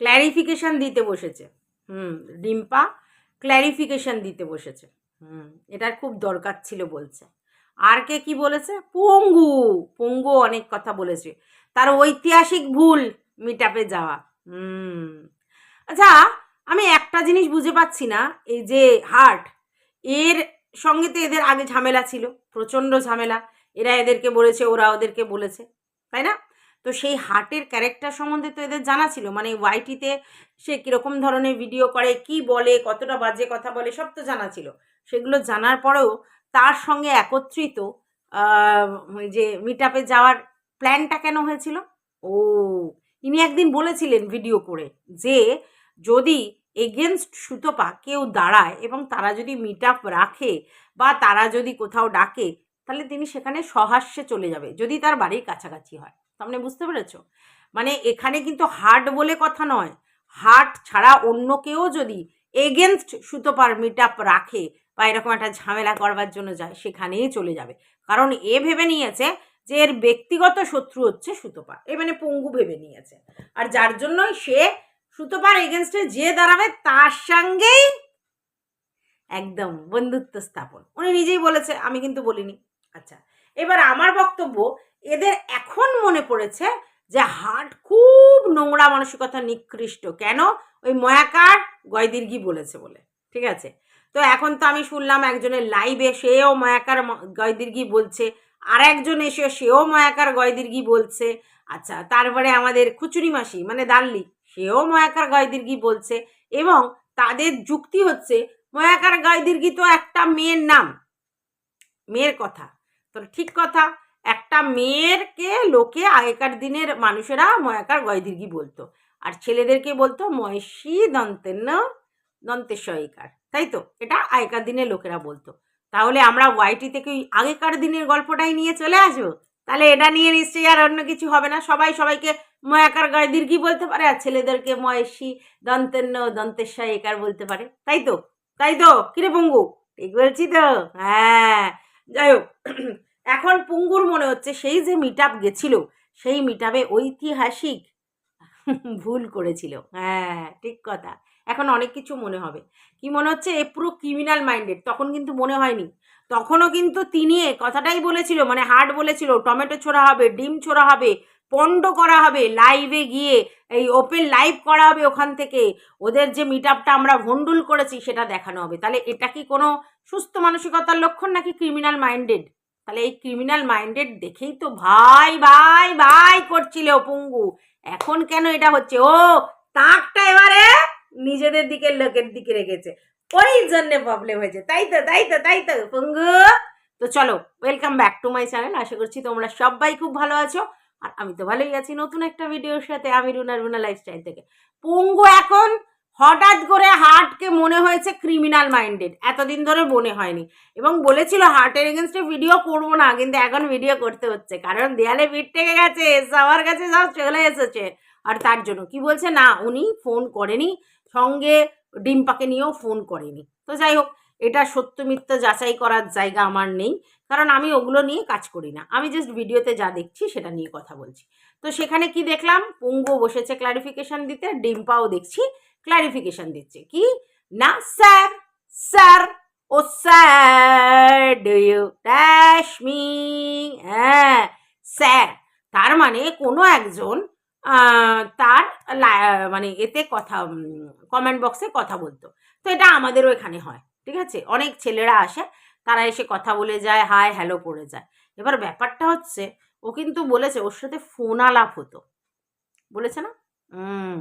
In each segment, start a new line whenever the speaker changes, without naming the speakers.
Clarification দিতে বসেছে। হুম, Dimpa clarification দিতে বসেছে। হুম, এটার খুব দরকার ছিল বলছে। আর কে কি বলেছে? পঙ্গু। পঙ্গু অনেক কথা বলেছে। তার ঐতিহাসিক ভুল মিটাপে যাওয়া। হুম আচ্ছা আমি একটা জিনিস বুঝে পাচ্ছি না, এই যে হার্ট এর সঙ্গে তো এদের আগে ঝামেলা ছিল, প্রচণ্ড ঝামেলা। এরা এদেরকে বলেছে, ওরা ওদেরকে বলেছে, তাই না? তো সেই হার্টের ক্যারেক্টার সম্বন্ধে তো এদের জানা ছিল। মানে ওয়াইটিতে সে কীরকম ধরনের ভিডিও করে, কি বলে, কতটা বাজে কথা বলে, সব তো জানা ছিল। সেগুলো জানার পরেও তার সঙ্গে একত্রিত যে মিট যাওয়ার প্ল্যানটা কেন হয়েছিল? ও, ইনি একদিন বলেছিলেন ভিডিও করে যে যদি এগেনস্ট সুতপা কেউ দাঁড়ায় এবং তারা যদি মিট রাখে বা তারা যদি কোথাও ডাকে, তাহলে তিনি সেখানে সহাস্যে চলে যাবে, যদি তার বাড়ির কাছাকাছি হয়। সামনে বুঝতে পেরেছ? মানে এখানে কিন্তু হার্ট বলে কথা নয়। হার্ট ছাড়া অন্য কেউ যদি এগেনস্ট সুতোপার মিট আপ রাখে বা এরকম একটা ঝামেলা করবার জন্য যায়, সেখানেই চলে যাবে। কারণ এ ভেবে নিয়েছে যে এর ব্যক্তিগত শত্রু হচ্ছে সুতোপা। এ মানে পঙ্গু ভেবে নিয়েছে। আর যার জন্যই সে সুতোপার এগেনস্টে যে দাঁড়াবে, তার সঙ্গেই একদম বন্ধুত্ব স্থাপন। উনি নিজেই বলেছে, আমি কিন্তু বলিনি। আচ্ছা এবার আমার বক্তব্য এদের এখন মনে পড়েছে যে হার্ট খুব নোংরা মানসিকতা নিকৃষ্ট। কেন? ওই ময়াকার গয়দীর্ঘি বলেছে বলে। ঠিক আছে? তো এখন তো আমি শুনলাম একজনের লাইভে সেও ময়াকার গয়দীর্ঘি বলছে আর একজন এসে সেও ময়াকার গয়দীর্ঘি বলছে। আচ্ছা তারপরে আমাদের খুচুরি মাসি মানে দাল্লি, সেও ময়াকার গয়দীর্ঘি বলছে এবং তাদের যুক্তি হচ্ছে ময়াকার গয়দীর্ঘি তো একটা মেয়ের নাম। মেয়ের কথা। তো ঠিক কথা। একটা মেয়েরকে লোকে আগেকার দিনের মানুষেরা ময়াকার গয়দীর্ঘি বলতো। আর ছেলেদেরকে বলতো ময়সী দন্তেন্ন দন্তেশ্বরিকার। তাই তো? এটা আগেকার দিনের লোকেরা বলতো। তাহলে আমরা ওয়াইটি থেকে ওই আগেকার দিনের গল্পটাই নিয়ে চলে আসব? তাহলে এটা নিয়ে নিশ্চয়ই আর অন্য কিছু হবে না। সবাই সবাইকে ময়াকার গয় দীর্ঘি বলতে পারে আর ছেলেদেরকে ময়সী দন্তেন্ন দন্তেশ্বরিকার বলতে পারে। তাই তো? তাই তো? কিরে পঙ্গু ঠিক বলছি তো? হ্যাঁ। যাই হোক। এখন পুঙ্গুর মনে হচ্ছে সেই যে মিট আপ গেছিল, সেই মিট আপে ঐতিহাসিক ভুল করেছিল। হ্যাঁ ঠিক কথা। এখন অনেক কিছু মনে হবে। কি মনে হচ্ছে? এ পুরো ক্রিমিনাল মাইন্ডেড তখন কিন্তু মনে হয়নি। তখনও কিন্তু তিনি কথাটাই বলেছিল মানে হার্ট বলেছিল, টমেটো ছোড়া হবে, ডিম ছোড়া হবে, পণ্ড করা হবে লাইভে গিয়ে এই ওপেন লাইভ করা হবে ওখান থেকে। ওদের যে মিট আপটা আমরা ভন্ডুল করেছি সেটা দেখানো হবে। তাহলে এটা কি কোনো সুস্থ মানসিকতার লক্ষণ নাকি ক্রিমিনাল মাইন্ডেড তাহলে এই ক্রিমিনাল মাইন্ডেড দেখেই তো ভাই ভাই ভাই করছিল পঙ্গু। এখন কেন এটা হচ্ছে? ও, তাকটা এবারে নিজেদের দিকে, লোকের দিকে রেখেছে। ওই জন্য প্রবলেম হয়েছে। তাই তো তাই তো তাই তো, পঙ্গু। তো চলো welcome back to my channel আশা করছি তোমরা সবাই খুব ভালো আছো। আর আমি তো ভালোই আছি নতুন একটা ভিডিওর সাথে। আমি রুনা রুনা লাইফস্টাইল থেকে। পঙ্গু এখন হঠাৎ করে হার্টকে মনে হয়েছে ক্রিমিনাল মাইন্ডেড এতদিন ধরে মনে হয়নি। এবং বলেছিল হার্টের এগেনস্টে ভিডিও করব না, কিন্তু এখন ভিডিও করতে হচ্ছে। কারণ দেয়ালে ভিড় টেকে গেছে, সবার কাছে সব চলে এসেছে। আর তার জন্য কি বলছে? না, উনি ফোন করেনি। সঙ্গে ডিম্পাকে নিয়েও ফোন করেনি। তো যাই হোক, এটা সত্য মিথ্যা যাচাই করার জায়গা আমার নেই। কারণ আমি ওগুলো নিয়ে কাজ করি না। আমি জাস্ট ভিডিওতে যা দেখছি, সেটা নিয়ে কথা বলছি। তো সেখানে কি দেখলাম? পঙ্গু বসেছে ক্লারিফিকেশন দিতে, ডিম্পাও দেখছি। ক্লারিফিকেশন দিচ্ছে। কি? না, sir sir, O sir do you dash me হ্যাঁ স্যার, তার মানে কোনো একজন তার মানে এতে কথা কমেন্ট বক্সে কথা বলতো। তো এটা আমাদেরও এখানে হয়, ঠিক আছে? অনেক ছেলেরা আসে, তারা এসে কথা বলে যায় হাই হ্যালো করে যায়। এবার ব্যাপারটা হচ্ছে, ও কিন্তু বলেছে, ওর সাথে ফোন আলাপ হতো। বলেছে না? হুম।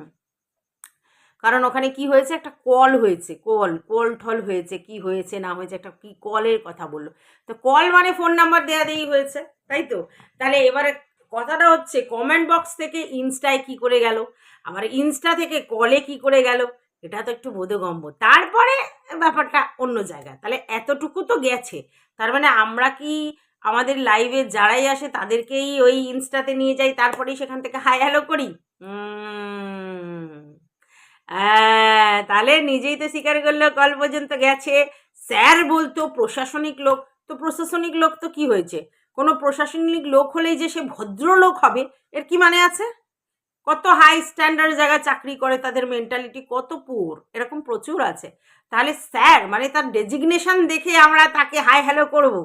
কারণ ওখানে কি হয়েছে? একটা কল হয়েছে, কল কল ঠল হয়েছে, কি হয়েছে, না হয়েছে, একটা কি কলের কথা বলল। তো কল মানে ফোন নাম্বার দেয়া দেই হয়েছে, তাই তো? তাহলে এবারে কথাটা হচ্ছে কমেন্ট বক্স থেকে ইনস্টায় কি করে গেল? আবার ইনস্টা থেকে কলে কি করে গেল? এটা তো একটু বোধগম্য। তারপরে ব্যাপারটা অন্য জায়গায় তাহলে এতটুকু তো গেছে। তার মানে আমরা কি আমাদের লাইভে যারাই আসে, তাদেরকেই ওই ইনস্টাতে নিয়ে যাই, তারপরেই সেখান থেকে হাই হ্যালো করি? হ্যাঁ, তাহলে নিজেই তো স্বীকার করল কল পর্যন্ত গেছে। স্যার বলতো প্রশাসনিক লোক তো প্রশাসনিক লোক তো কি হয়েছে? কোনো প্রশাসনিক লোক হলেই যে সে ভদ্রলোক হবে এর কি মানে আছে? কত হাই স্ট্যান্ডার্ড জায়গায় চাকরি করে তাদের মেন্টালিটি কত পুর এরকম প্রচুর আছে। তাহলে স্যার মানে তার ডেজিগনেশন দেখে আমরা তাকে হাই হ্যালো করব।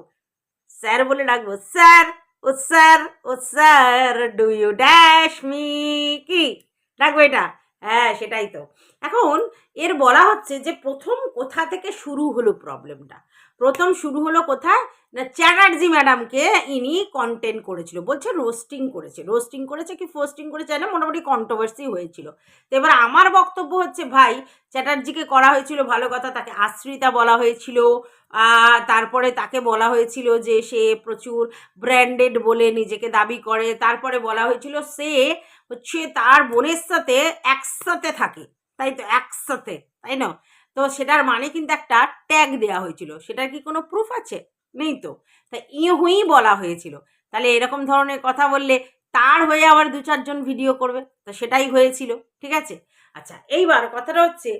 স্যার বলে ডাকবো স্যার ও sir O sir do you dash me কি? ডাকবো এটা? হ্যাঁ সেটাই তো। এখন এর বলা হচ্ছে যে প্রথম কোথা থেকে শুরু হলো প্রবলেমটা প্রথম শুরু হলো কোথায়? না, চ্যাটার্জি ম্যাডামকে ইনি কন্টেন্ট করেছিল, বলছে রোস্টিং করেছে। রোস্টিং করেছে কি ফোস্টিং করেছে না মোটামুটি কন্ট্রোভার্সি হয়েছিল। তো এবার আমার বক্তব্য হচ্ছে, ভাই, চ্যাটার্জিকে করা হয়েছিল ভালো কথা, তাকে আশ্রিতা বলা হয়েছিল। তারপরে তাকে বলা হয়েছিল যে সে প্রচুর ব্র্যান্ডেড বলে নিজেকে দাবি করে। তারপরে বলা হয়েছিল সে হচ্ছে তার বোনের সাথে একসাথে থাকে। তাই তো, একসাথে, তাই না? তো সেটার মানে কিন্তু একটা ট্যাগ দেওয়া হয়েছিল। সেটার কি কোনো প্রুফ আছে? নেই তো। তা ইয়ে হুই বলা হয়েছিল। তাহলে এরকম ধরনের কথা বললে তার হয়ে আবার দু চারজন ভিডিও করবে। তো সেটাই হয়েছিল, ঠিক আছে? আচ্ছা এইবার কথাটা হচ্ছে,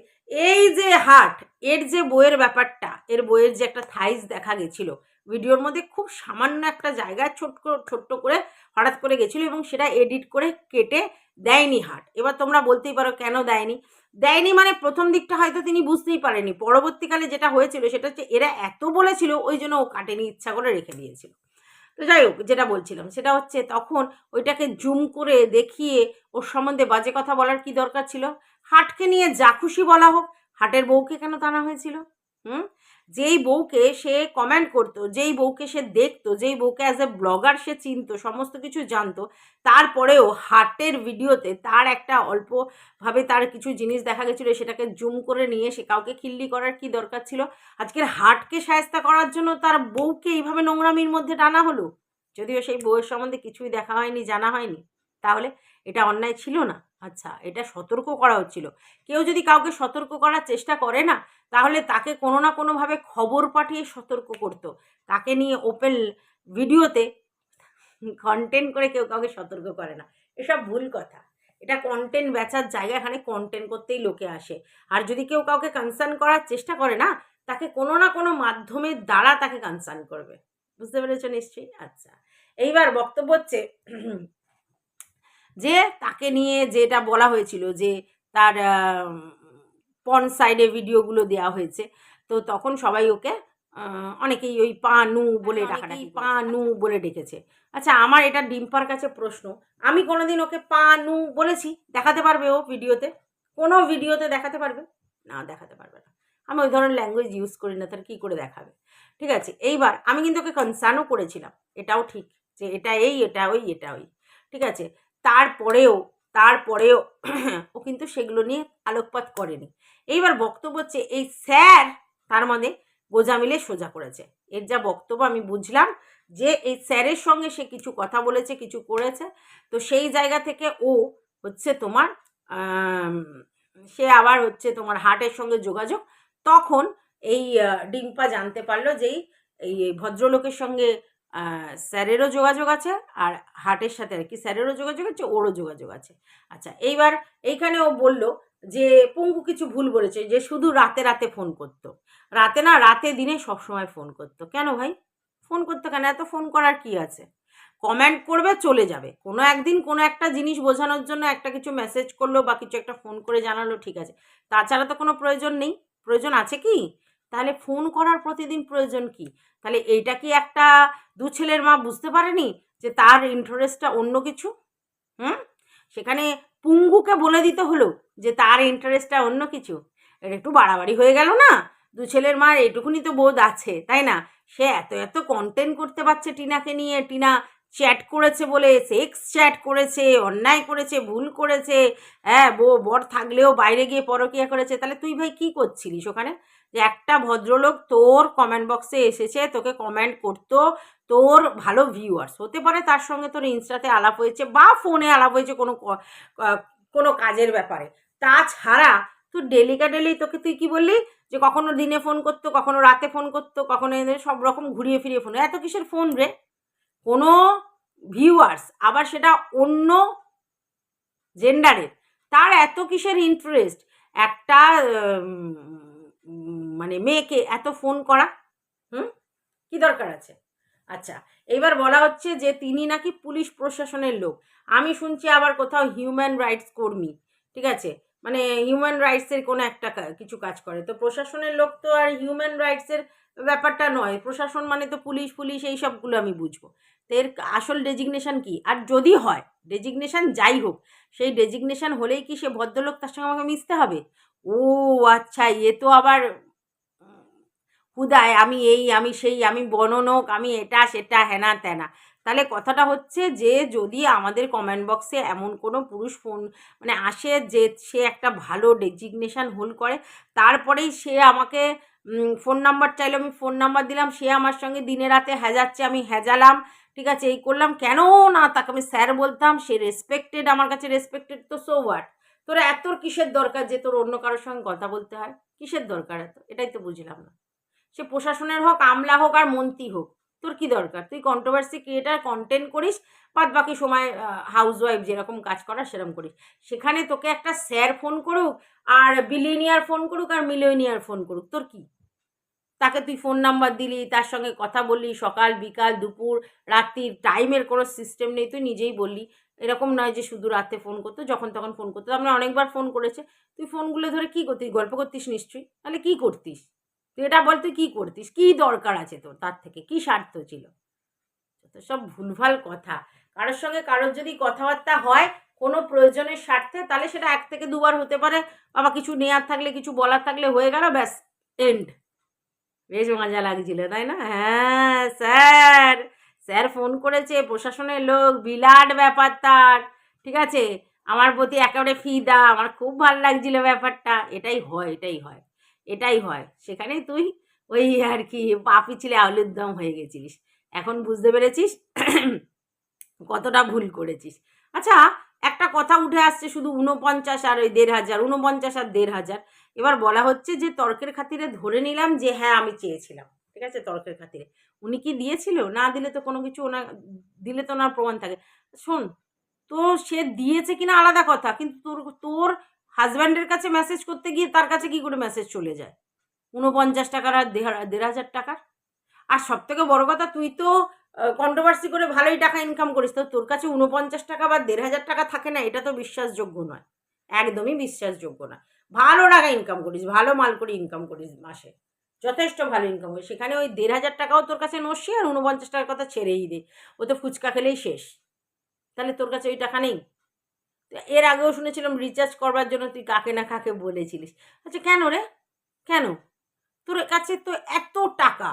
এই যে হাট এর যে বইয়ের ব্যাপারটা, এর বইয়ের যে একটা থাইজ দেখা গেছিল ভিডিওর মধ্যে খুব সামান্য একটা জায়গায় ছোট্ট ছোট্ট করে হঠাৎ করে গেছিল এবং সেটা এডিট করে কেটে দেয়নি হাট। এবার তোমরা বলতেই পারো কেন দেয়নি? দেয়নি মানে প্রথম দিকটা হয়তো তিনি বুঝতেই পারেনি পরবর্তীকালে যেটা হয়েছিল সেটা হচ্ছে এরা এত বলেছিল, ওই জন্য ও কাটেনি, ইচ্ছা করে রেখে দিয়েছিল। তো যাই হোক, যেটা বলছিলাম, সেটা হচ্ছে তখন ওইটাকে জুম করে দেখিয়ে ওর সম্বন্ধে বাজে কথা বলার কি দরকার ছিল? হাটকে নিয়ে যা খুশি বলা হোক, হাটের বউকে কেন টানা হয়েছিল? হুম? যেই বউকে সে কমেন্ট করতো, যেই বউকে সে দেখতো, যেই বউকে অ্যাজ এ ব্লগার সে চিনতো, সমস্ত কিছু জানতো, তারপরেও হাটের ভিডিওতে তার একটা অল্পভাবে তার কিছু জিনিস দেখা গেছিল, সেটাকে জুম করে নিয়ে সে কাউকে খিল্লি করার কি দরকার ছিল? আজকের হাটকে সায়স্তা করার জন্য তার বউকে এইভাবে নোংরামির মধ্যে টানা হলো? যদিও সেই বউয়ের সম্বন্ধে কিছুই দেখা হয়নি, জানা হয়নি, তাহলে এটা অন্যায় ছিল না। আচ্ছা এটা সতর্ক করা হচ্ছিল কেউ যদি কাউকে সতর্ক করার চেষ্টা করে না, তাহলে তাকে কোনো না কোনোভাবে খবর পাঠিয়ে সতর্ক করতো। তাকে নিয়ে ওপেন ভিডিওতে কন্টেন্ট করে কেউ কাউকে সতর্ক করে না। এসব ভুল কথা। এটা কন্টেন্ট বেচার জায়গা এখানে কন্টেন্ট করতেই লোকে আসে। আর যদি কেউ কাউকে কনসার্ন করার চেষ্টা করে না, তাকে কোনো না কোনো মাধ্যমের দ্বারা তাকে কনসার্ন করবে। বুঝতে পেরেছ নিশ্চয়ই? আচ্ছা। এইবার বক্তব্য হচ্ছে যে তাকে নিয়ে যেটা বলা হয়েছিল যে তার পন সাইডে ভিডিওগুলো দেওয়া হয়েছে তো তখন সবাই ওকে অনেকেই ওই পা নু বলে ডাকাডাকি পা নু বলে ডেকেছে। আচ্ছা আমার এটা ডিম্পার কাছে প্রশ্ন। আমি কোনোদিন ওকে পা নু বলেছি? দেখাতে পারবে ও ভিডিওতে? কোনো ভিডিওতে দেখাতে পারবে? না দেখাতে পারবে না। আমি ওই ধরনের ল্যাঙ্গুয়েজ ইউজ করি না তার কী করে দেখাবে? ঠিক আছে এইবার আমি কিন্তু ওকে কনসার্নও করেছিলাম। এটাও ঠিক যে এটা এই এটা ওই এটা ওই। ঠিক আছে তারপরেও তারপরেও ও কিন্তু সেগুলো নিয়ে আলোকপাত করেনি। এইবার বক্তব্য হচ্ছে, এই স্যার তার মানে গোজা মিলে সোজা করেছে। এর যা বক্তব্য আমি বুঝলাম যে এই স্যারের সঙ্গে সে কিছু কথা বলেছে, কিছু করেছে। তো সেই জায়গা থেকে ও হচ্ছে তোমার সে আবার হচ্ছে তোমার হার্টের সঙ্গে যোগাযোগ। তখন এই ডিম্পা জানতে পারল যে এই- ভদ্রলোকের সঙ্গে স্যারেরও যোগাযোগ আছে আর হার্টের সাথে আর কি। স্যারেরও যোগাযোগ আছে, ওরও যোগাযোগ আছে। আচ্ছা এইবার এইখানে ও বলল যে, পঙ্গু কিছু ভুল বলেছে, যে শুধু রাতে রাতে ফোন করতো। রাতে না, রাতে দিনে সবসময় ফোন করতো। কেন ভাই? ফোন করতো কেন? এত ফোন করার কি আছে? কমেন্ট করবে, চলে যাবে। কোনো একদিন কোনো একটা জিনিস বোঝানোর জন্য একটা কিছু মেসেজ করল বা কিছু একটা ফোন করে জানালো, ঠিক আছে। তাছাড়া তো কোনো প্রয়োজন নেই। প্রয়োজন আছে কি? তাহলে ফোন করার প্রতিদিন প্রয়োজন কি? তাহলে এইটা কি একটা দু ছেলের মা বুঝতে পারেনি যে তার ইন্টারেস্টটা অন্য কিছু? হুম? সেখানে পুঙ্গুকে বলে দিতে হলো যে তার ইন্টারেস্টটা অন্য কিছু। এটা একটু বাড়াবাড়ি হয়ে গেল না? দু ছেলের মার এইটুকুনি তো বোধ আছে, তাই না? সে এত এত কন্টেন্ট করতে পারছে টিনাকে নিয়ে, টিনা চ্যাট করেছে বলে সেক্স চ্যাট করেছে, অন্যায় করেছে, ভুল করেছে। হ্যাঁ বউ বর থাকলেও বাইরে গিয়ে পরকিয়া করেছে। তাহলে তুই ভাই কি করছিলিস ওখানে? যে একটা ভদ্রলোক তোর কমেন্ট বক্সে এসেছে, তোকে কমেন্ট করতো, তোর ভালো ভিউয়ার্স হতে পারে তার সঙ্গে তোর ইনস্টাতে আলাপ হয়েছে বা ফোনে আলাপ হয়েছে কোনো কোনো কাজের ব্যাপারে। তাছাড়া তুই ডেলিকা ডেলি তোকে তুই কি বললি? যে কখনো দিনে ফোন করতো, কখনো রাতে ফোন করতো, কখনো সব রকম ঘুরিয়ে ফিরিয়ে ফোন এত কিসের ফোন রে? কোনো ভিউয়ার্স আবার সেটা অন্য জেন্ডারের তার এত কিসের ইন্টারেস্ট একটা মানে মেয়েকে এত ফোন করা, হুম? কি দরকার আছে? আচ্ছা এইবার বলা হচ্ছে যে তিনি নাকি পুলিশ প্রশাসনের লোক। আমি শুনছি আবার কোথাও হিউম্যান রাইটস কর্মী, ঠিক আছে? মানে হিউম্যান রাইটসের কোনো একটা কিছু কাজ করে। তো প্রশাসনের লোক তো আর হিউম্যান রাইটসের ব্যাপারটা নয়। প্রশাসন মানে তো পুলিশ পুলিশ এই সবগুলো আমি বুঝব। তো এর আসল ডেজিগনেশন কি? আর যদি হয় ডেজিগনেশন যাই হোক, সেই ডেজিগনেশন হলেই কি সে ভদ্রলোক তার সঙ্গে আমাকে মিশতে হবে? ও আচ্ছা এ তো আবার হুদায় আমি এই, আমি সেই, আমি বননক, আমি এটা, সেটা, হেনা, তেনা। তাহলে কথাটা হচ্ছে যে, যদি আমাদের কমেন্ট বক্সে এমন কোনো পুরুষ ফোন মানে আসে যে, সে একটা ভালো ডেজিগনেশান হোল্ড করে, তারপরেই সে আমাকে ফোন নাম্বার চাইলো, আমি ফোন নাম্বার দিলাম, সে আমার সঙ্গে দিনে রাতে হ্যাজাচ্ছে আমি হ্যাজালাম ঠিক আছে, এই করলাম। কেন না, তাকে আমি স্যার বলতাম, সে রেসপেক্টেড আমার কাছে রেসপেক্টেড তো সো হোয়াট তোর এত কিসের দরকার যে, তোর অন্য কারোর সঙ্গে কথা বলতে হয়? কিসের দরকার এত? এটাই তো বুঝলাম না। সে প্রশাসনের হোক, আমলা হোক আর মন্ত্রী হোক, তোর কি দরকার? তুই কন্ট্রোভার্সি ক্রিয়েটার কন্টেন্ট করিস বাদ বাকি সময় হাউস ওয়াইফ যেরকম কাজ করার সেরকম করিস। সেখানে তোকে একটা স্যার ফোন করুক, আর বিলিনিয়ার ফোন করুক, আর মিলিয়নিয়ার ফোন করুক, তোর কি? তাকে তুই ফোন নাম্বার দিলি, তার সঙ্গে কথা বললি, সকাল, বিকাল, দুপুর রাত্রির টাইমের কোনো সিস্টেম নেই, তুই নিজেই বললি। এরকম নয় যে শুধু রাতে ফোন করতো, যখন তখন ফোন করতো। আমরা অনেকবার ফোন করেছে। তুই ফোনগুলো ধরে কী করতিস? গল্প করতিস নিশ্চয়ই? তাহলে কী করতিস? তুই এটা বল, তুই কী করতিস? কী দরকার আছে তোর? তার থেকে কী স্বার্থ ছিল? তো সব ভুলভাল কথা। কারোর সঙ্গে কারোর যদি কথাবার্তা হয় কোনো প্রয়োজনের স্বার্থে, তাহলে সেটা এক থেকে দুবার হতে পারে। বাবা, কিছু নেয়ার থাকলে, কিছু বলার থাকলে হয়ে গেল, ব্যাস এন্ড বেশ মজা লাগছিল, তাই না? হ্যাঁ স্যার। স্যার ফোন করেছে, প্রশাসনের লোক বিরাট ব্যাপার তার, ঠিক আছে? আমার প্রতি একেবারে ফিদা, আমার খুব ভালো লাগছিল ব্যাপারটা। এটাই হয় এটাই হয়। এটাই হয়। সেখানে তুই ওই আর কি পাপি ছিলে আলুর দম হয়ে গেছিলিস। এখন বুঝতে পেরেছিস কতটা ভুল করেছিস। আচ্ছা একটা কথা উঠে আসছে শুধু উনপঞ্চাশ আর ওই দেড় হাজার উনপঞ্চাশ আর দেড় হাজার। এবার বলা হচ্ছে যে তর্কের খাতিরে ধরে নিলাম যে হ্যাঁ আমি চেয়েছিলাম। ঠিক আছে? তর্কের খাতিরে। উনি কি দিয়েছিল? না দিলে তো কোনো কিছু ওনার, দিলে তো ওনার প্রমাণ থাকে। শোন, তো সে দিয়েছে কিনা আলাদা কথা, কিন্তু তোর তোর হাজব্যান্ডের কাছে মেসেজ করতে গিয়ে তার কাছে কি করে মেসেজ চলে যায়? উনপঞ্চাশ টাকার আর দেড় হাজার টাকার? আর সব থেকে বড় কথা, তুই তো কন্ট্রোভার্সি করে ভালোই টাকা ইনকাম করিস, তো তোর কাছে উনপঞ্চাশ টাকা বা দেড় হাজার টাকা থাকে না, এটা তো বিশ্বাসযোগ্য নয়। একদমই বিশ্বাসযোগ্য না। ভালো টাকা ইনকাম করিস, ভালো মাল করে ইনকাম করিস মাসে। যথেষ্ট ভালো ইনকাম করিস। সেখানে ওই দেড় হাজার টাকাও তোর কাছে নসি আর উনপঞ্চাশ টাকার কথা ছেড়েই দে। ও তো ফুচকা খেলেই শেষ। তাহলে তোর কাছে ওই টাকা নেই? এর আগেও শুনেছিলাম রিচার্জ করবার জন্য তুই কাকে না কাকে বলেছিলিস। আচ্ছা কেন রে? কেন? তোর কাছে তো এত টাকা।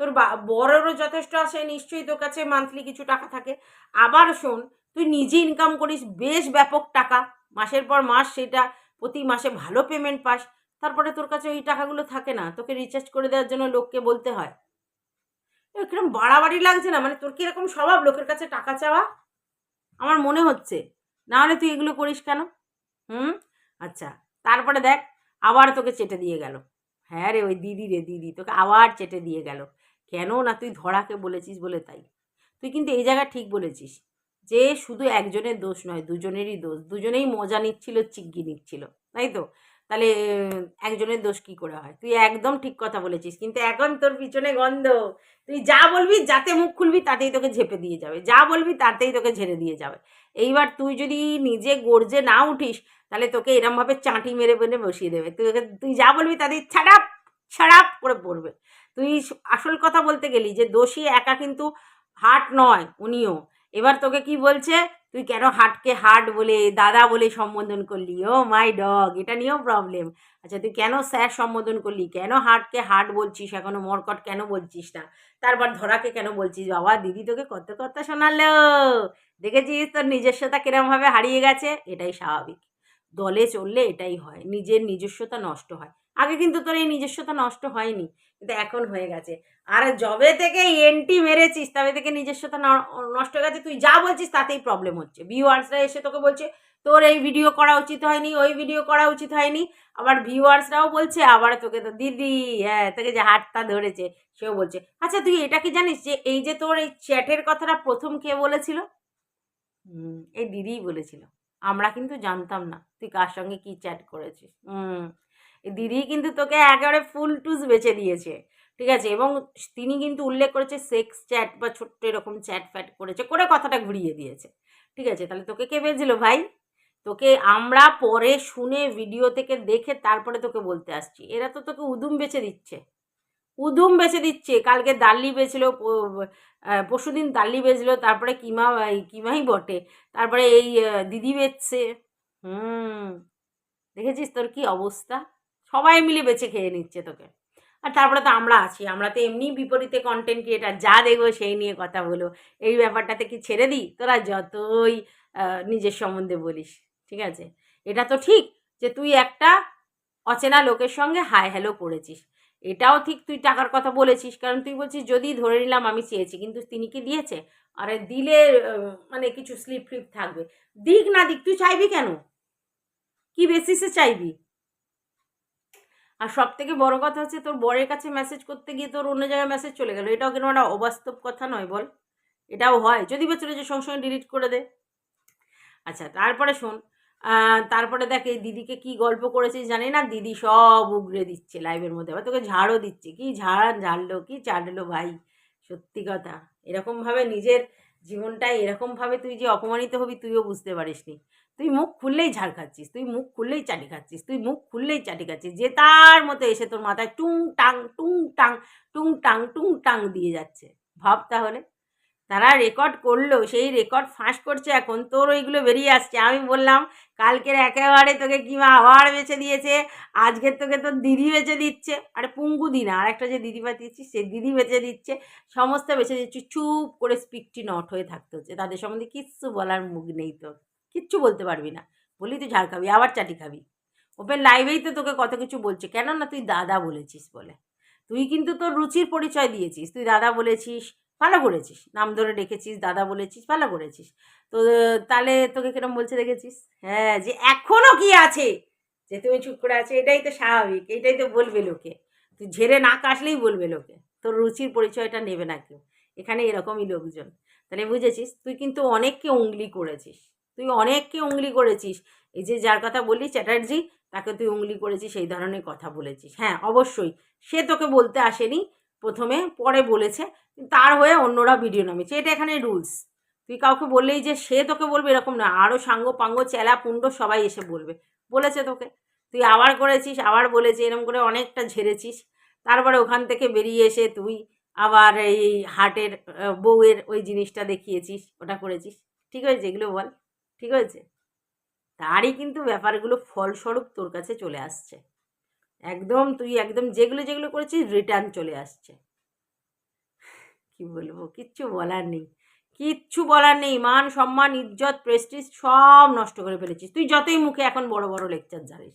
তোর বড়েরও যথেষ্ট আসে নিশ্চয়ই তোর কাছে মান্থলি কিছু টাকা থাকে। আবার শোন, তুই নিজে ইনকাম করিস, বেশ ব্যাপক টাকা। মাসের পর মাস সেটা প্রতি মাসে ভালো পেমেন্ট পাস। তারপরে তোর কাছে ওই টাকাগুলো থাকে না, তোকে রিচার্জ করে দেওয়ার জন্য লোককে বলতে হয়। কীরকম বাড়াবাড়ি লাগছে না? মানে তোর কি এরকম স্বভাব, লোকের কাছে টাকা চাওয়া? আমার মনে হচ্ছে। না হলে তুই এগুলো করিস কেন? হুম? আচ্ছা তারপরে দেখ, আবার তোকে চেটে দিয়ে গেল। হ্যাঁ রে, ওই দিদি রে, দিদি, তোকে আবার চেটে দিয়ে গেল। কেন না তুই ধরাকে বলেছিস বলে তাই? তুই কিন্তু এই জায়গা ঠিক বলেছিস যে শুধু একজনের দোষ নয়, দুজনেরই দোষ। দুজনেই মজা নিচ্ছিল, চিগ্গি নিচ্ছিল। তাই তো? তাহলে, একজনের দোষ কি করে হয়? তুই একদম ঠিক কথা বলেছিস, কিন্তু এখন তোর পিছনে গন্ধ। তুই যা বলবি, যাতে মুখ খুলবি, তাতেই তোকে ঝেপে দিয়ে যাবে। যা বলবি, তাতেই তোকে ঝেড়ে দিয়ে যাবে। এইবার তুই যদি নিজে গর্জে না উঠিস, তাহলে তোকে এরমভাবে চাঁটি মেরে মেরে বসিয়ে দেবে। তুই তুই যা বলবি তাদের ছাড়াপ ছাড়াপ করে পড়বে। তুই আসল কথা বলতে গেলি যে, দোষী একা কিন্তু হাট নয়, উনিও। এবার তোকে কি বলছে? তুই কেন হাটকে হাট বলে, দাদা বলে সম্বোধন করলি? ও মাই ডগ, এটা নিয়েও প্রবলেম আচ্ছা তুই কেন স্যার সম্বোধন করলি? কেন হাটকে হাট বলছিস? এখনও মরকট কেন বলছিস না? তারপর ধরাকে কেন বলছিস? বাবা, দিদি তোকে কত কথা শোনালো। দেখেছিস তোর নিজস্বতা কিরমভাবে হারিয়ে গেছে? এটাই স্বাভাবিক। দলে চললে এটাই হয়। নিজের নিজস্বতা নষ্ট হয়। আগে কিন্তু তোর এই নিজস্বতা নষ্ট হয়নি। কিন্তু এখন হয়ে গেছে। আর যবে থেকে এন্টি মেরেছিস তবে থেকে নিজস্বতা নষ্ট হয়ে গেছে। তুই যা বলছিস তাতেই প্রবলেম হচ্ছে। ভিউয়ার্সরা এসে তোকে বলছে তোর এই ভিডিও করা উচিত হয়নি ওই ভিডিও করা উচিত হয়নি। আবার ভিউয়ার্সরাও বলছে আবার তোকে তো দিদি হ্যাঁ তোকে যে হাতটা ধরেছে সেও বলছে। আচ্ছা তুই এটা কি জানিস যে এই যে তোর এই চ্যাটের কথাটা প্রথম কে বলেছিল? হুম। এই দিদিই বলেছিল। আমরা কিন্তু জানতাম না তুই কার সঙ্গে কি চ্যাট করেছিস। হুম। দিদি কিন্তু তোকে একেবারে ফুল টুস বেছে দিয়েছে, ঠিক আছে? এবং তিনি কিন্তু উল্লেখ করেছে সেক্স চ্যাট বা ছোট্ট এরকম চ্যাট ফ্যাট করেছে, করে কথাটা ঘুরিয়ে দিয়েছে, ঠিক আছে? তাহলে তোকে কে বেজলো ভাই? তোকে আমরা পরে শুনে ভিডিও থেকে দেখে তারপরে তোকে বলতে আসছি। এরা তো তোকে উদুম বেছে দিচ্ছে। উদুম বেছে দিচ্ছে। কালকে দাল্লি বেচলো পরশু দিন দাল্লি বেচলো তারপরে কিমা কিমাই বটে, তারপরে এই দিদি বেচছে হুম, দেখেছিস তোর কি অবস্থা? সবাই মিলে বেছে খেয়ে নিচ্ছে তোকে। আর তারপরে তো আমরা আছি, আমরা তো এমনি বিপরীতে কন্টেন্ট ক্রিয়েটার যা দেখব সেই নিয়ে কথা বলো। এই ব্যাপারটাতে কি ছেড়ে দিই? তোরা যতই নিজের সম্বন্ধে বলিস, ঠিক আছে? এটা তো ঠিক যে তুই একটা অচেনা লোকের সঙ্গে হাই হ্যালো করেছিস। এটাও ঠিক তুই টাকার কথা বলেছিস, কারণ তুই বলছিস, যদি ধরে নিলাম আমি চেয়েছি, কিন্তু তিনি কি দিয়েছে? আরে দিলে মানে কিছু স্লিপ ফ্লিপ থাকবে। দিক না দিক, তুই চাইবি কেন? কি বেসিসে চাইবি? আর সব থেকে বড় কথা হচ্ছে তোর বরের কাছে মেসেজ করতে গিয়ে তোর অন্য জায়গায় মেসেজ চলে গেল। এটাও কেন একটা অবাস্তব কথা নয় বল। এটাও হয়। যদি বা চলে যে সঙ্গে সঙ্গে ডিলিট করে দে। আচ্ছা তারপরে শোন তারপরে দেখ এই দিদিকে কি গল্প করেছিস জানি না? দিদি সব উগড়ে দিচ্ছে লাইভের মধ্যে। আবার তোকে ঝাড়ও দিচ্ছে। কি ঝাড়, ঝাড়লো, কি চাটলো ভাই? সত্যি কথা। এরকমভাবে নিজের জীবনটা এরকমভাবে তুই যে অপমানিত হবি, তুইও বুঝতে পারিস নি তুই মুখ খুললেই ঝাড় খাচ্ছিস, তুই মুখ খুললেই চাটি খাচ্ছিস, তুই মুখ খুললেই চাটি খাচ্ছিস, যে তার মতো এসে তোর মাথায় টুং টাং টুং টাং টুং টাং টুং টাং দিয়ে যাচ্ছে। ভাব তাহলে। তারা রেকর্ড করল, সেই রেকর্ড ফাঁস করছে এখন। তোর ওইগুলো বেরিয়ে আসছে। আমি বললাম, কালকের একেবারে তোকে কিমা আবার বেছে দিয়েছে? আজকের তোকে তোর দিদি বেছে দিচ্ছে। আরে পুঙ্গু দি না আর একটা যে দিদি বাতিয়েছিস সে দিদি বেছে দিচ্ছে। সমস্ত বেছে দিচ্ছি। চুপ করে স্পিকটি নট হয়ে থাকতে হচ্ছে। তাদের সম্বন্ধে কিচ্ছু বলার মুখ নেই তোর। কিচ্ছু বলতে পারবি না। বলি তুই ঝাড় খাবি, আবার চাটি খাবি। ওপেন লাইভেই তো তোকে কত কিছু বলছে। কেন না তুই দাদা বলেছিস বলে। তুই কিন্তু তোর রুচির পরিচয় দিয়েছিস। তুই দাদা বলেছিস ভালো করেছিস। নাম ধরে ডেকেছিস, দাদা বলেছিস ভালো করেছিস। তো, তাহলে তোকে কিরম বলছে দেখেছিস? হ্যাঁ যে এখনও কি আছে? যে তুমি চুপ করে আছে, এটাই তো স্বাভাবিক, এটাই তো বলবে লোকে। তুই ঝেড়ে না কাটলেই বলবে লোকে। তোর রুচির পরিচয়টা নেবে না কেউ। এখানে এরকমই লোকজন। তাহলে বুঝেছিস? তুই কিন্তু অনেককে উংলি করেছিস। তুই অনেককে উংলি করেছিস। এই যে যার কথা বললি চ্যাটার্জি, তাকে তুই উংলি করেছিস, সেই ধরনের কথা বলেছিস। হ্যাঁ অবশ্যই। সে তোকে বলতে আসেনি। প্রথমে, পরে বলেছে, তার হয়ে অন্যরা ভিডিও নামিয়েছে। এটা এখানে রুলস তুই কাউকে বললেই যে সে তোকে বলবে এরকম না। আরও সাঙ্গ পাঙ্গ, চেলা পুণ্ড সবাই এসে বলবে। বলেছে তোকে। তুই আবার করেছিস, আবার বলেছি এরকম করে অনেকটা ঝেড়েছিস। তারপরে ওখান থেকে বেরিয়ে এসে তুই আবার এই হাটের বউয়ের ওই জিনিসটা দেখিয়েছিস, ওটা করেছিস। ঠিক হয়েছে? এগুলো বল। ঠিক হয়েছে? তারই কিন্তু ব্যাপারগুলো ফলস্বরূপ তোর কাছে চলে আসছে। একদম তুই একদম যেগুলো যেগুলো করেছিস রিটার্ন চলে আসছে। কি বলব? কিচ্ছু বলার নেই। কিচ্ছু বলার নেই। মান, সম্মান, ইজ্জত প্রেস্টিজ সব নষ্ট করে ফেলেছিস। তুই যতই মুখে এখন বড় বড় লেকচার জানিস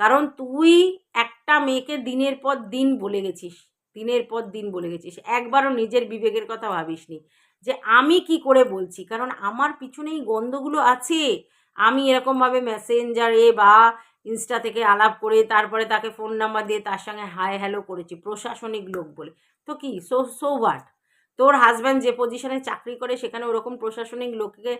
কারণ তুই একটা মেয়েকে দিনের পর দিন বলে গেছিস। দিনের পর দিন বলে গেছিস। একবারও নিজের বিবেকের কথা ভাবিসনি। যে আমি কি করে বলছি? কারণ আমার পিছনেই গন্ধগুলো আছে। আমি এরকমভাবে মেসেঞ্জারে বা ইনস্টা থেকে আলাপ করে তারপরে তাকে ফোন নাম্বার দিয়ে তার সঙ্গে হাই হ্যালো করেছি, প্রশাসনিক লোক বলে। তো কি? সো সো হোয়াট তোর হাজব্যান্ড যে পজিশনে চাকরি করে সেখানে ওরকম প্রশাসনিক লোককে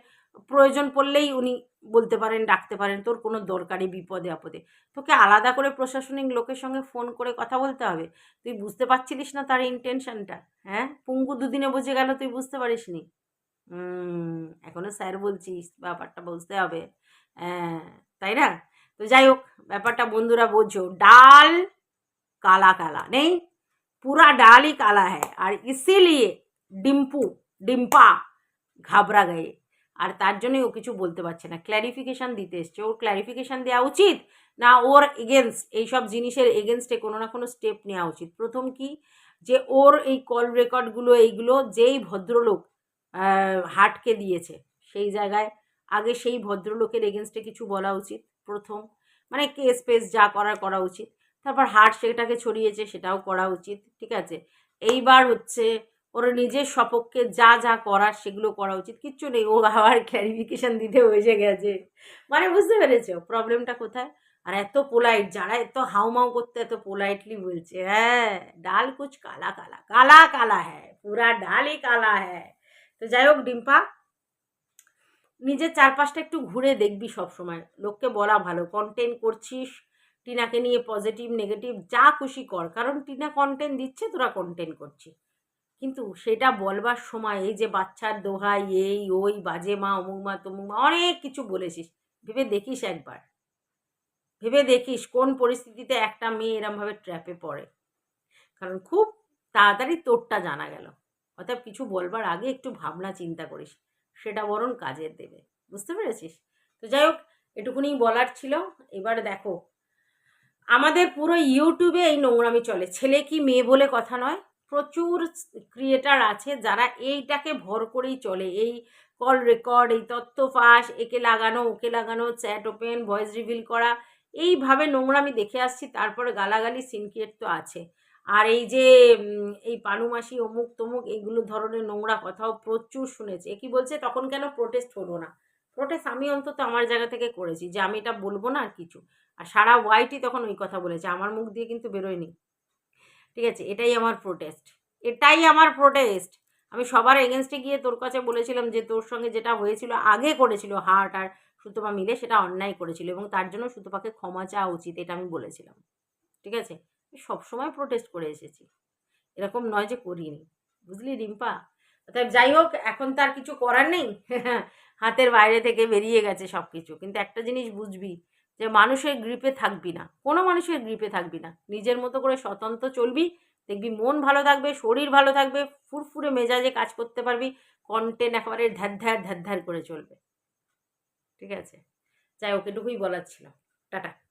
প্রয়োজন পড়লেই উনি বলতে পারেন, ডাকতে পারেন, তোর কোনো দরকারি বিপদে আপদে। তোকে আলাদা করে প্রশাসনিক লোকের সঙ্গে ফোন করে কথা বলতে হবে। তুই বুঝতে পারছিলিস না তার ইন্টেনশনটা হ্যাঁ? পুঙ্গু দুদিনে বুঝে গেল তুই বুঝতে পারিস নি এখনও স্যার বলছিস, ব্যাপারটা বুঝতে হবে। হ্যাঁ তাই না? তো যাই হোক ব্যাপারটা বন্ধুরা বোঝো ডাল काला काला नहीं पूरा डाल ही काला है और इसीलिए ডিম্পু ডিম্পা ঘাবড়া গায়ে আর তার জন্যই ও কিছু বলতে পারছে না ক্ল্যারিফিকেশান দিতে এসছে ওর ক্ল্যারিফিকেশান দেওয়া উচিত না ওর এগেনস্ট এইসব জিনিসের এগেনস্টে কোনো না কোনো স্টেপ নেওয়া উচিত প্রথম কি যে ওর এই কল রেকর্ডগুলো এইগুলো যেই ভদ্রলোক আহ, হাটকে দিয়েছে সেই জায়গায় আগে সেই ভদ্রলোকের এগেনস্টে কিছু বলা উচিত প্রথম। মানে কেস পেস যা করার করা উচিত। তারপর হার্ট সেটাকে ছড়িয়েছে সেটাও করা উচিত, ঠিক আছে? এইবার হচ্ছে ওর নিজের সপক্ষে যা যা করার সেগুলো করা উচিত। কিচ্ছু নেই, ও আবার ক্ল্যারিফিকেশান দিতে বসে গেছে। মানে বুঝতে পেরেছ? প্রবলেমটা কোথায়? আর এত পোলাইট যারা এত হাউমাউ করতে এত পোলাইটলি বলছে হ্যাঁ ডাল কুচ কালা কালা কালা কালা হ্যাঁ পুরা ডালই কালা হ্যাঁ। তো যাই হোক, ডিম্পা নিজের চারপাশটা একটু ঘুরে দেখবি সব সময় লোককে বলা ভালো। কন্টেন্ট করছিস, টিনাকে নিয়ে পজিটিভ নেগেটিভ যা খুশি কর। কারণ টিনা কন্টেন্ট দিচ্ছে, তোরা কন্টেন্ট করছি কিন্তু সেটা বলবার সময় এই যে বাচ্চার দোহাই, এই, ওই, বাজে মা, অমুক মা, তমুক মা, অনেক কিছু বলেছিস। ভেবে দেখিস একবার। ভেবে দেখিস কোন পরিস্থিতিতে একটা মেয়ে এরমভাবে ট্র্যাপে পড়ে। কারণ খুব তাড়াতাড়ি তোরটা জানা গেল। অর্থাৎ কিছু বলবার আগে একটু ভাবনা চিন্তা করিস। সেটা বরং কাজের দেবে। বুঝতে পেরেছিস? তো যাই হোক এটুকুনি বলার ছিল। এবার দেখো, আমাদের পুরো ইউটিউবে এই নোংরামি চলে। ছেলে কি মেয়ে বলে কথা নয়। প্রচুর ক্রিয়েটার আছে যারা এইটাকে ভর করেই চলে। এই কল রেকর্ড এই তথ্য ফাঁস, একে লাগানো, ওকে লাগানো চ্যাট ওপেন ভয়েস রিভিল করা। এইভাবে নোংরামি দেখে আসছি, তারপরে গালাগালি সিনক্রিয়েট তো আছে। আর এই যে এই পানুমাসি অমুক তমুক এইগুলো ধরনের নোংরা কথাও প্রচুর শুনেছি। কি বলছে? তখন কেন প্রোটেস্ট হলো না? প্রোটেস্ট আমি অন্তত আমার জায়গা থেকে করেছি যে, আমি এটা বলব না আর কিছু। আর সারা ওয়াইটি তখন ওই কথা বলেছে। আমার মুখ দিয়ে কিন্তু বেরোয়নি। ঠিক আছে? এটাই আমার প্রোটেস্ট এটাই আমার প্রোটেস্ট আমি সবার এগেনস্টে গিয়ে তোর কাছে বলেছিলাম যে, তোর সঙ্গে যেটা হয়েছিল, আগে করেছিল হার্ট আর সুতপা মিলে সেটা অন্যায় করেছিল এবং তার জন্য সুতপাকে ক্ষমা চাওয়া উচিত, এটা আমি বলেছিলাম। ঠিক আছে? সবসময় প্রোটেস্ট করে এসেছি। এরকম নয় যে করিনি। বুঝলি রিম্পা? অর্থাৎ যাই হোক, এখন তার কিছু করার নেই। হাতের বাইরে থেকে বেরিয়ে গেছে সব কিছু কিন্তু একটা জিনিস বুঝবি, যে মানুষের গ্রিপে থাকবি না। কোনো মানুষের গ্রিপে থাকবি না। নিজের মতো করে স্বতন্ত্র চলবি, দেখবি মন ভালো থাকবে, শরীর ভালো থাকবে, ফুরফুরে মেজাজে কাজ করতে পারবি কন্টেন্ট একেবারে ধ্যার ধ্যার ধ্যার ধ্যার করে চলবে। ঠিক আছে? যাই হোক, এটুকুই বলার ছিল। টাটা।